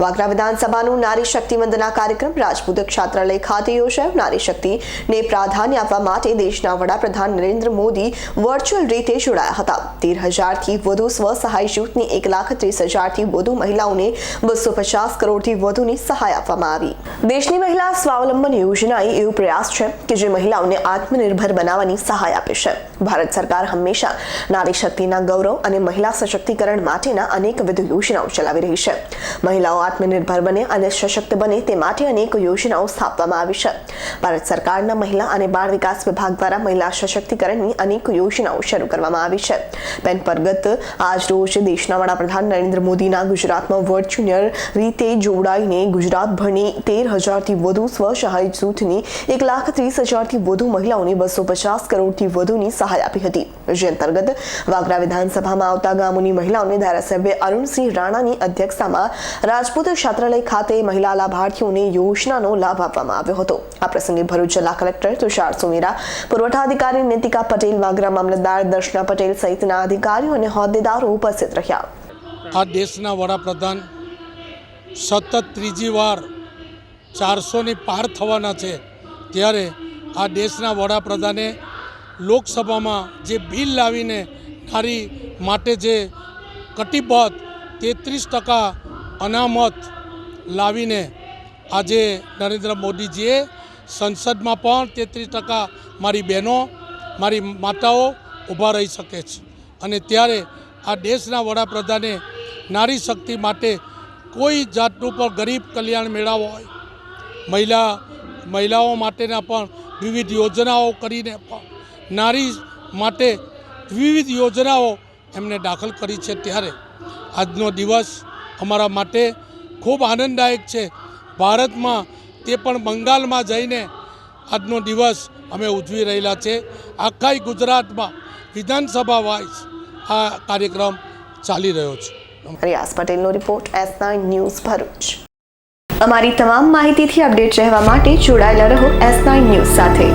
વાગરા વિધાનસભાનું નારી શક્તિ વંદના કાર્યક્રમ રાજપૂત છાત્રાલય ખાતે યોજાયો. નારી શક્તિને પ્રાધાન્ય આપવા માટે દેશના વડાપ્રધાન નરેન્દ્ર મોદી વર્ચ્યુઅલ રીતે જોડાયા હતા. તેર હજારથી વધુ સ્વસહાય જૂથની એક લાખ ત્રીસ હજારથી વધુ મહિલાઓને બસો પચાસ કરોડથી વધુની સહાય આપવામાં આવી. દેશની મહિલા સ્વાવલંબન યોજના એ એવો પ્રયાસ છે કે જે મહિલાઓને આત્મનિર્ભર બનાવવાની સહાય આપે છે. ભારત સરકાર હંમેશા નારી શક્તિના ગૌરવ અને મહિલા સશક્તિકરણ માટેના અનેકવિધ યોજનાઓ ચલાવી રહી છે. મહિલાઓ આત્મનિર્ભર બને અને સશક્ત બને તે માટે અનેક યોજનાઓ સ્થાપવામાં આવી છે. ભારત સરકારના મહિલા અને બાળ વિકાસ વિભાગ દ્વારા મહિલા સશક્તિકરણની અનેક યોજનાઓ શરૂ કરવામાં આવી છે. પેન પરગત આજ રોજ દેશના વડાપ્રધાન નરેન્દ્ર મોદીના ગુજરાતમાં વર્ચ્યુઅલ રીતે જોડાઈને ગુજરાતભરની તેર હજારથી વધુ સ્વસહાય જૂથની એક લાખ ત્રીસ હજારથી વધુ મહિલાઓને બસો પચાસ કરોડથી વધુની સહાય આપી હતી. જે અંતર્ગત વાગરા વિધાનસભામાં આવતા ગામોની મહિલાઓને ધારાસભ્ય અરુણસિંહ રાણાની અધ્યક્ષતામાં રાજપૂત છાત્રાલય ખાતે મહિલા લાભાર્થીઓને યોજનાનો લાભ આપવામાં આવ્યો હતો. આ પ્રસંગે ભરૂચ જિલ્લા કલેક્ટર તુષાર સુમેરા, પુરવઠા અધિકારી નીતિકા પટેલ, વાગરા મામલતદાર દર્શના પટેલ સહિતના અધિકારીઓ અને હોદ્દેદારો ઉપસ્થિત રહ્યા. આ દેશના વડાપ્રધાન સતત ત્રીજી વાર ચારસોની પાર થવાના છે. ત્યારે આ દેશના વડાપ્રધાને લોકસભામાં જે બિલ લાવીને નારી માટે જે કટિબદ્ધ તેત્રીસ ટકા અનામત લાવીને આજે નરેન્દ્ર મોદીજીએ સંસદમાં પણ તેત્રીસ ટકા મારી બહેનો, મારી માતાઓ ઊભા રહી શકે છે. અને ત્યારે આ દેશના વડાપ્રધાને નારી શક્તિ માટે કોઈ જાતનું પણ ગરીબ કલ્યાણ મેળાવો હોય, મહિલા, મહિલાઓ માટેના પણ વિવિધ યોજનાઓ કરીને પણ નારી માટે વિવિધ યોજનાઓ એમને દાખલ કરી છે ત્યારે. આજનો દિવસ અમારા માટે ખૂબ આનંદદાયક છે. ભારતમાં તે પણ બંગાળમાં જઈને આજનો દિવસ અમે ઉજવી રહેલા છે. આખા ગુજરાતમાં વિધાનસભા વાઇઝ આ કાર્યક્રમ ચાલી રહ્યો છે. રિયાઝ પટેલનો report S nine news Bharuch. અમારી તમામ માહિતીથી અપડેટ રહેવા માટે જોડાયેલા રહો એસ નાઇન ન્યૂઝ સાથે.